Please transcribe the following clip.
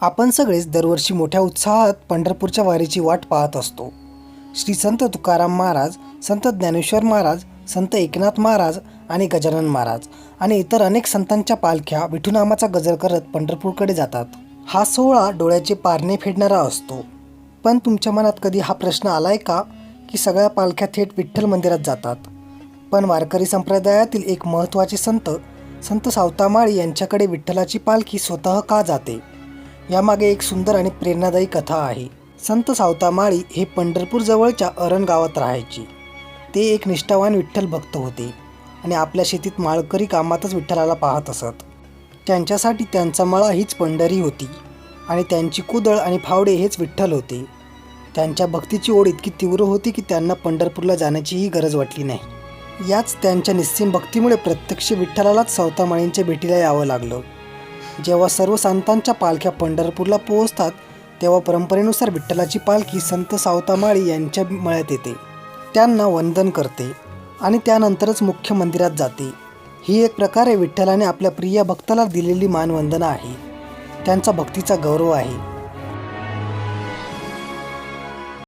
आपण सगळेच दरवर्षी मोठ्या उत्साहात पंढरपूरच्या वारीची वाट पाहत असतो. श्री संत तुकाराम महाराज संत ज्ञानेश्वर महाराज संत एकनाथ महाराज आणि गजानन महाराज आणि इतर अनेक संतांच्या पालख्या विठूनामाचा गजर करत पंढरपूरकडे जातात. हा सोहळा डोळ्याचे पारणे फेडणारा असतो. पण तुमच्या मनात कधी हा प्रश्न आला आहे का? की सगळ्या पालख्या थेट विठ्ठल मंदिरात जातात. पण वारकरी संप्रदायातील एक महत्त्वाचे संत संत सावतामाळी यांच्याकडे विठ्ठलाची पालखी स्वतः का जाते? यामागे एक सुंदर आणि प्रेरणादायी कथा आहे. संत सावतामाळी हे पंढरपूर जवळच्या अरण गावात राहायचे. ते एक निष्ठावान विठ्ठल भक्त होते आणि आपल्या शेतीत माळकरी कामातच विठ्ठलाला पाहत असत. त्यांच्यासाठी त्यांचा मळा हीच पंढरी होती आणि त्यांची कुदळ आणि फावडे हेच विठ्ठल होते. त्यांच्या भक्तीची ओढ इतकी तीव्र होती की त्यांना पंढरपूरला जाण्याचीही गरज वाटली नाही. याच त्यांच्या निस्सीम भक्तीमुळे प्रत्यक्ष विठ्ठलालाच सावतामाळींच्या भेटीला यावं लागलं. जेव्हा सर्व संतांच्या पालख्या पंढरपूरला पोहोचतात तेव्हा परंपरेनुसार विठ्ठलाची पालखी संत सावतामाळी यांच्या मळ्यात येते. त्यांना वंदन करते आणि त्यानंतरच मुख्य मंदिरात जाते. ही एक प्रकारे विठ्ठलाने आपल्या प्रिय भक्ताला दिलेली मानवंदना आहे. त्यांचा भक्तीचा गौरव आहे.